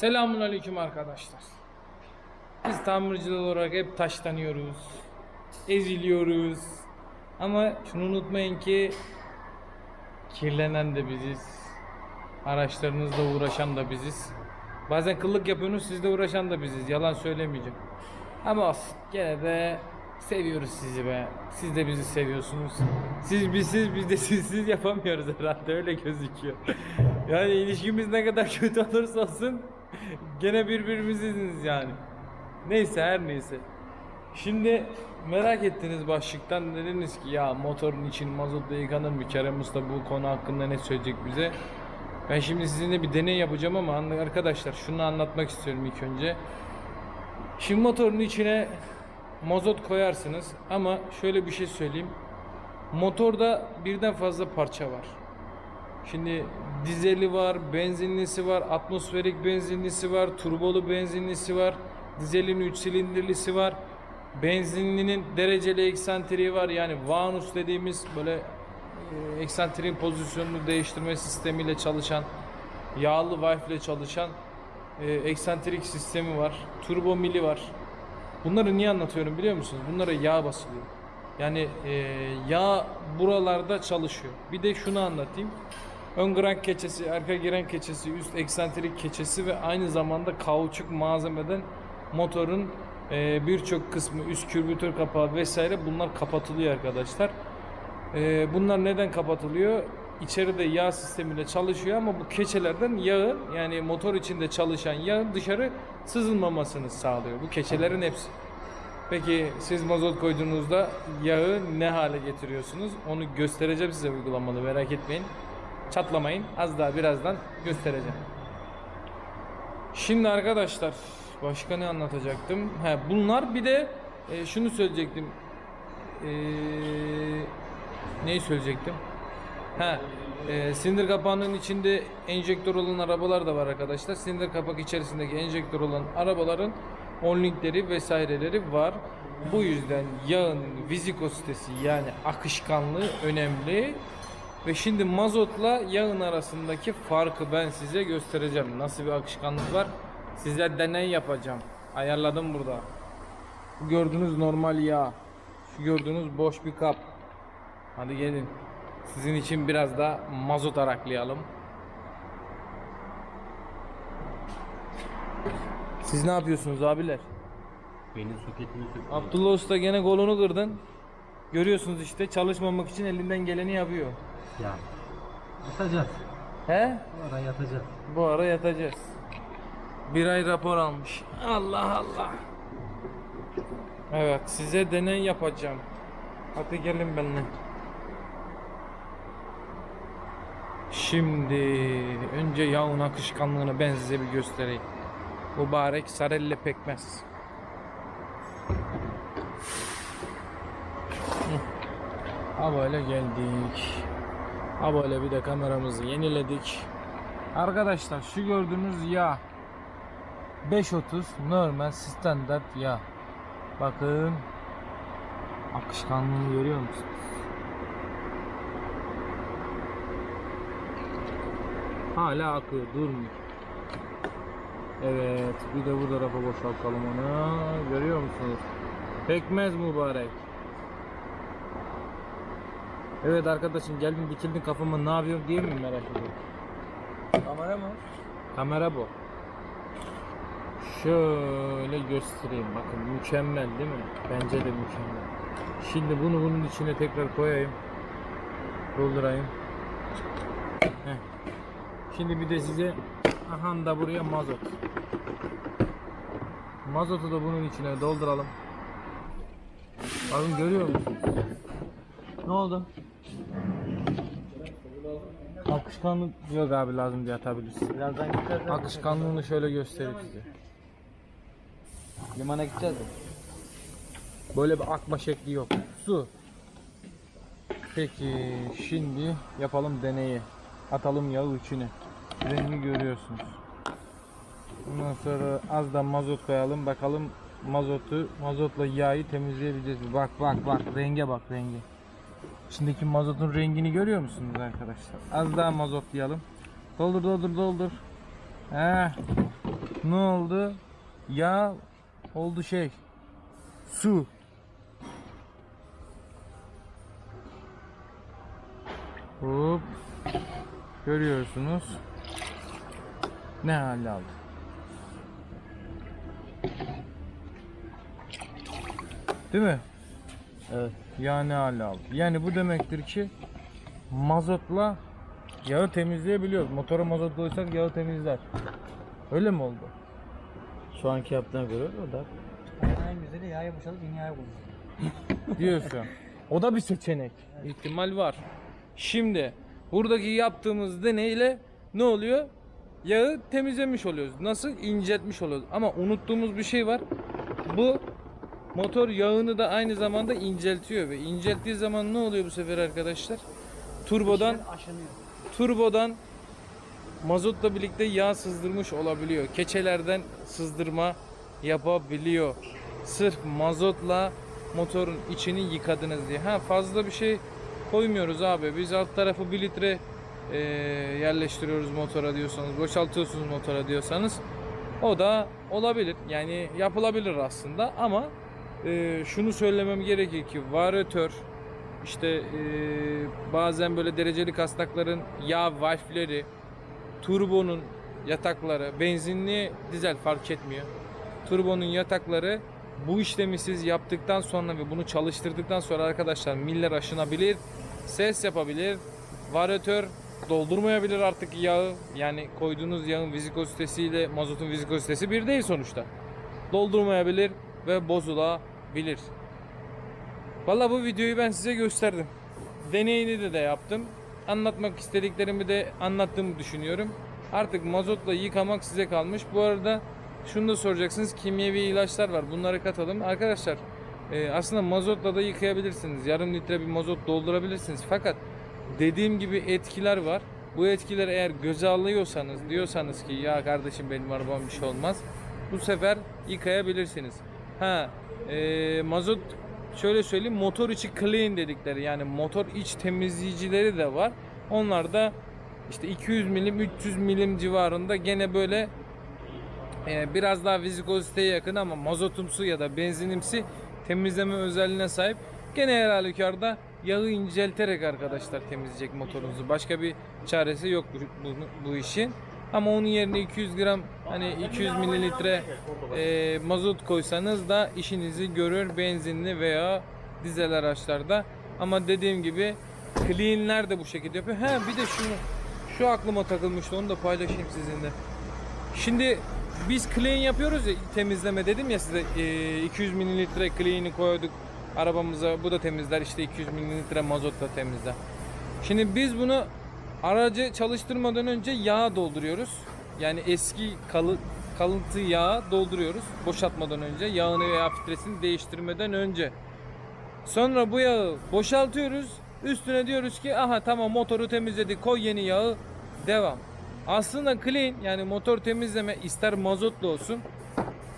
Selamun aleyküm arkadaşlar. Biz tamirciler olarak hep taşlanıyoruz. Eziliyoruz. Ama şunu unutmayın ki kirlenen de biziz. Araçlarınızla uğraşan da biziz. Bazen kıllık yapıyorsunuz sizle uğraşan da biziz. Yalan söylemeyeceğim. Ama olsun. Gene de seviyoruz sizi be. Siz de bizi seviyorsunuz. Siz bizsiz biz de sizsiz yapamıyoruz herhalde öyle gözüküyor. yani ilişkimiz ne kadar kötü olursa olsun gene birbirimiziz yani. Neyse her neyse. Şimdi merak ettiniz başlıktan dediniz ki ya motorun için mazotla yıkanır mı? Kerem Usta bu konu hakkında ne söyleyecek bize? Ben şimdi sizinle bir deney yapacağım ama arkadaşlar şunu anlatmak istiyorum ilk önce. Şimdi motorun içine mazot koyarsınız ama şöyle bir şey söyleyeyim. Motorda birden fazla parça var. Şimdi dizeli var, benzinlisi var, atmosferik benzinlisi var, turbolu benzinlisi var, dizelin 3 silindirlisi var. Benzinlinin dereceli eksantriği var. Yani vanus dediğimiz böyle e, eksantriğin pozisyonunu değiştirme sistemiyle çalışan, yağlı valve ile çalışan e, eksantrik sistemi var. Turbo mili var. Bunları niye anlatıyorum biliyor musunuz? Bunlara yağ basılıyor. Yani e, yağ buralarda çalışıyor. Bir de şunu anlatayım. Ön grank keçesi, arka giren keçesi, üst eksantrik keçesi ve aynı zamanda kauçuk malzemeden motorun e, birçok kısmı, üst kürbütör kapağı vesaire bunlar kapatılıyor arkadaşlar. E, bunlar neden kapatılıyor? İçeride yağ sistemiyle çalışıyor ama bu keçelerden yağı yani motor içinde çalışan yağın dışarı sızılmamasını sağlıyor. Bu keçelerin hepsi. Peki siz mazot koyduğunuzda yağı ne hale getiriyorsunuz? Onu göstereceğim size uygulamalı merak etmeyin. Çatlamayın. Az daha birazdan göstereceğim. Şimdi arkadaşlar başka ne anlatacaktım? He, bunlar bir de e, şunu söyleyecektim. E, neyi söyleyecektim? Ha, e, silindir kapağının içinde enjektör olan arabalar da var arkadaşlar. Silindir kapak içerisindeki enjektör olan arabaların on-linkleri vesaireleri var. Bu yüzden yağın vizikositesi yani akışkanlığı önemli. Ve şimdi mazotla yağın arasındaki farkı ben size göstereceğim. Nasıl bir akışkanlık var? Size deney yapacağım. Ayarladım burada. Bu gördüğünüz normal yağ. Şu gördüğünüz boş bir kap. Hadi gelin. Sizin için biraz da mazot araklayalım. Siz ne yapıyorsunuz abiler? Benim soketimi söktüm. Abdullah Usta gene kolunu kırdın. Görüyorsunuz işte çalışmamak için elinden geleni yapıyor. Ya. Yatacağız. He? Bu ara yatacağız. Bu ara yatacağız. Bir ay rapor almış. Allah Allah. Evet size deney yapacağım. Hadi gelin benimle. Şimdi önce yağın akışkanlığını ben size bir göstereyim. Mübarek sarelle pekmez. Ha böyle geldik. Ha böyle bir de kameramızı yeniledik. Arkadaşlar şu gördüğünüz yağ 5.30 normal standart yağ. Bakın akışkanlığını görüyor musunuz? Hala akıyor durmuyor. Evet bir de bu tarafa boşaltalım onu. Görüyor musunuz? Pekmez mübarek. Evet arkadaşım geldin dikildin kafama ne yapıyorsun diye mi merak ediyorum? Kamera mı? Kamera bu. Şöyle göstereyim. Bakın mükemmel değil mi? Bence de mükemmel. Şimdi bunu bunun içine tekrar koyayım. Doldurayım. Heh. Şimdi bir de size aha da buraya mazot. Mazotu da bunun içine dolduralım. Bakın görüyor musunuz? Ne oldu? Akışkanlık yok abi lazım diye atabilirsin. Birazdan gideceğiz. de Akışkanlığını şöyle göstereyim size. Limana gideceğiz de. Böyle bir akma şekli yok. Su. Peki şimdi yapalım deneyi. Atalım yağı içine. Rengi görüyorsunuz. Ondan sonra az da mazot koyalım. Bakalım mazotu, mazotla yağı temizleyebileceğiz mi? Bak bak bak renge bak rengi. İçindeki mazotun rengini görüyor musunuz arkadaşlar? Az daha mazotlayalım. Doldur doldur doldur. Heh. Ne oldu? Yağ oldu şey. Su. Hop. Görüyorsunuz. Ne hal aldı. Değil mi? Evet. Yağ ne hal aldı. Yani bu demektir ki mazotla yağı temizleyebiliyoruz. Motora mazot koysak yağı temizler. Öyle mi oldu? Şu anki yaptığına göre o da. En güzeli yağı boşalıp yeni yağı kullanır. diyorsun. O da bir seçenek. İhtimal var. Şimdi buradaki yaptığımız deneyle ne oluyor? Yağı temizlemiş oluyoruz. Nasıl? İnceltmiş oluyoruz. Ama unuttuğumuz bir şey var. Bu motor yağını da aynı zamanda inceltiyor ve incelttiği zaman ne oluyor bu sefer arkadaşlar? Turbodan Aşınıyor. turbodan mazotla birlikte yağ sızdırmış olabiliyor. Keçelerden sızdırma yapabiliyor. Sırf mazotla motorun içini yıkadınız diye. Ha fazla bir şey koymuyoruz abi. Biz alt tarafı 1 litre e, yerleştiriyoruz motora diyorsanız, boşaltıyorsunuz motora diyorsanız o da olabilir. Yani yapılabilir aslında ama e, şunu söylemem gerekir ki varatör işte e, bazen böyle dereceli kasnakların yağ valfleri, turbonun yatakları, benzinli dizel fark etmiyor. Turbonun yatakları bu işlemi siz yaptıktan sonra ve bunu çalıştırdıktan sonra arkadaşlar miller aşınabilir, ses yapabilir, varatör doldurmayabilir artık yağı. Yani koyduğunuz yağın vizikozitesiyle mazotun vizikozitesi bir değil sonuçta. Doldurmayabilir ve bozulabilir. Valla bu videoyu ben size gösterdim. Deneyini de de yaptım. Anlatmak istediklerimi de anlattığımı düşünüyorum. Artık mazotla yıkamak size kalmış. Bu arada şunu da soracaksınız. Kimyevi ilaçlar var. Bunları katalım. Arkadaşlar e, aslında mazotla da yıkayabilirsiniz. Yarım litre bir mazot doldurabilirsiniz. Fakat dediğim gibi etkiler var. Bu etkileri eğer göze alıyorsanız diyorsanız ki ya kardeşim benim arabam bir şey olmaz. Bu sefer yıkayabilirsiniz. Ha e, mazot şöyle söyleyeyim motor içi clean dedikleri yani motor iç temizleyicileri de var. Onlar da işte 200 milim 300 milim civarında gene böyle e, biraz daha vizikoziteye yakın ama mazotumsu ya da benzinimsi temizleme özelliğine sahip. Gene her halükarda yağı incelterek arkadaşlar temizleyecek motorunuzu. Başka bir çaresi yok bu, bu, bu işin. Ama onun yerine 200 gram hani 200 mililitre e, mazot koysanız da işinizi görür benzinli veya dizel araçlarda. Ama dediğim gibi cleanler de bu şekilde yapıyor. He bir de şunu şu aklıma takılmıştı onu da paylaşayım sizinle. Şimdi biz clean yapıyoruz ya temizleme dedim ya size e, 200 mililitre clean'i koyduk arabamıza bu da temizler işte 200 mililitre mazot da temizler. Şimdi biz bunu aracı çalıştırmadan önce yağ dolduruyoruz. Yani eski kalı, kalıntı yağı dolduruyoruz boşaltmadan önce yağını veya filtresini değiştirmeden önce. Sonra bu yağı boşaltıyoruz. Üstüne diyoruz ki aha tamam motoru temizledik koy yeni yağı devam. Aslında clean yani motor temizleme ister mazotla olsun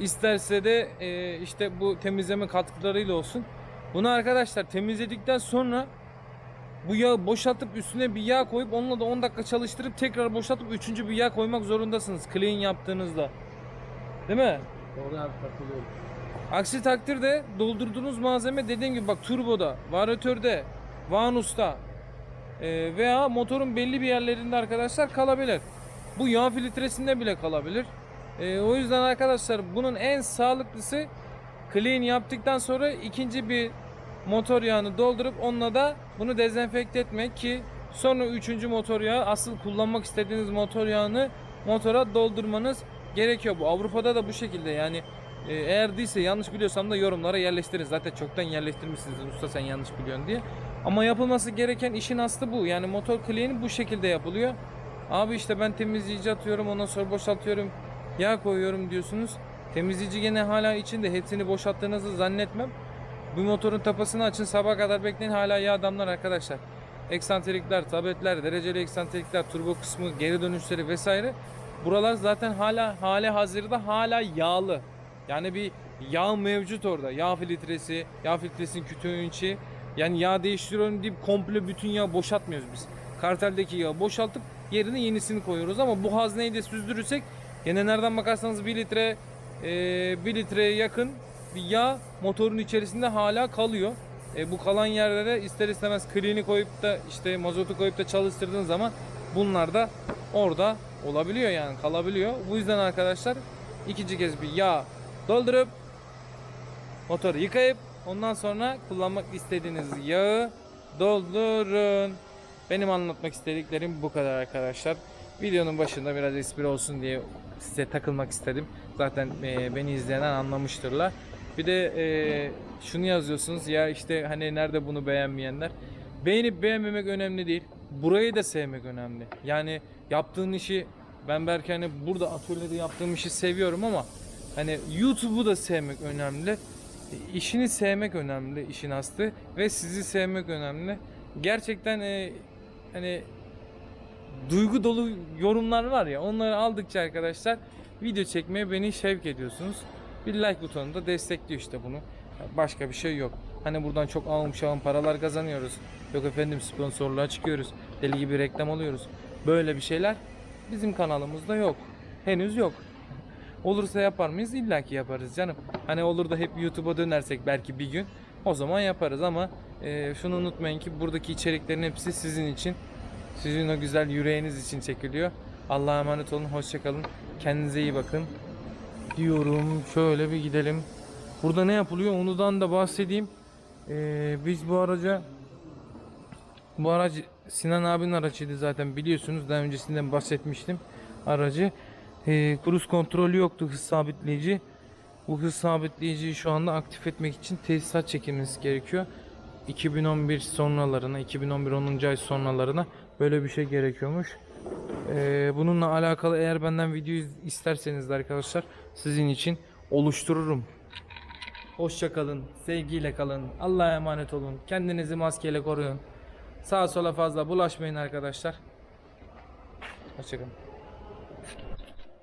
isterse de e, işte bu temizleme katkılarıyla olsun. Bunu arkadaşlar temizledikten sonra bu yağı boşaltıp üstüne bir yağ koyup onunla da 10 dakika çalıştırıp tekrar boşaltıp üçüncü bir yağ koymak zorundasınız clean yaptığınızda. Değil mi? Doğru abi katılıyorum. Aksi takdirde doldurduğunuz malzeme dediğim gibi bak turboda, varatörde, vanusta e, veya motorun belli bir yerlerinde arkadaşlar kalabilir. Bu yağ filtresinde bile kalabilir. E, o yüzden arkadaşlar bunun en sağlıklısı clean yaptıktan sonra ikinci bir motor yağını doldurup onunla da bunu dezenfekte etmek ki sonra üçüncü motor yağı asıl kullanmak istediğiniz motor yağını motora doldurmanız gerekiyor. Bu Avrupa'da da bu şekilde yani e, eğer değilse yanlış biliyorsam da yorumlara yerleştirin. Zaten çoktan yerleştirmişsiniz usta sen yanlış biliyorsun diye. Ama yapılması gereken işin aslı bu. Yani motor clean'i bu şekilde yapılıyor. Abi işte ben temizleyici atıyorum ondan sonra boşaltıyorum. Yağ koyuyorum diyorsunuz. Temizleyici gene hala içinde hepsini boşalttığınızı zannetmem. Bu motorun tapasını açın sabah kadar bekleyin hala yağ damlar arkadaşlar. Eksantrikler, tabletler, dereceli eksantrikler, turbo kısmı, geri dönüşleri vesaire. Buralar zaten hala hale hazırda hala yağlı. Yani bir yağ mevcut orada. Yağ filtresi, yağ filtresinin kütüğünün içi. Yani yağ değiştiriyorum deyip komple bütün yağı boşaltmıyoruz biz. Karteldeki yağı boşaltıp yerine yenisini koyuyoruz ama bu hazneyi de süzdürürsek Yine nereden bakarsanız 1 litre e, 1 litreye yakın bir yağ motorun içerisinde hala kalıyor. E, bu kalan yerde de ister istemez klini koyup da işte mazotu koyup da çalıştırdığın zaman bunlar da orada olabiliyor yani kalabiliyor. Bu yüzden arkadaşlar ikinci kez bir yağ doldurup motoru yıkayıp ondan sonra kullanmak istediğiniz yağı doldurun. Benim anlatmak istediklerim bu kadar arkadaşlar. Videonun başında biraz espri olsun diye size takılmak istedim. Zaten e, beni izleyenler anlamıştırlar. Bir de e, şunu yazıyorsunuz ya işte hani nerede bunu beğenmeyenler. Beğenip beğenmemek önemli değil. Burayı da sevmek önemli. Yani yaptığın işi ben belki hani burada atölyede yaptığım işi seviyorum ama hani YouTube'u da sevmek önemli. İşini sevmek önemli işin aslı ve sizi sevmek önemli. Gerçekten e, hani duygu dolu yorumlar var ya onları aldıkça arkadaşlar video çekmeye beni şevk ediyorsunuz. Bir like butonu da destekliyor işte bunu. Başka bir şey yok. Hani buradan çok alım şalım paralar kazanıyoruz. Yok efendim sponsorluğa çıkıyoruz. Deli gibi reklam alıyoruz. Böyle bir şeyler bizim kanalımızda yok. Henüz yok. Olursa yapar mıyız? İlla ki yaparız canım. Hani olur da hep YouTube'a dönersek belki bir gün o zaman yaparız ama e, şunu unutmayın ki buradaki içeriklerin hepsi sizin için. Sizin o güzel yüreğiniz için çekiliyor. Allah'a emanet olun. Hoşçakalın. Kendinize iyi bakın. Diyorum. Şöyle bir gidelim. Burada ne yapılıyor? Onudan da bahsedeyim. Ee, biz bu araca bu araç Sinan abinin aracıydı zaten biliyorsunuz. Daha öncesinden bahsetmiştim aracı. Ee, kruz kontrolü yoktu hız sabitleyici. Bu hız sabitleyiciyi şu anda aktif etmek için tesisat çekilmesi gerekiyor. 2011 sonralarına, 2011 10. ay sonralarına böyle bir şey gerekiyormuş. Ee, bununla alakalı eğer benden video iz- isterseniz de arkadaşlar sizin için oluştururum. Hoşça kalın, sevgiyle kalın, Allah'a emanet olun, kendinizi maskeyle koruyun. Sağa sola fazla bulaşmayın arkadaşlar. Hoşçakalın.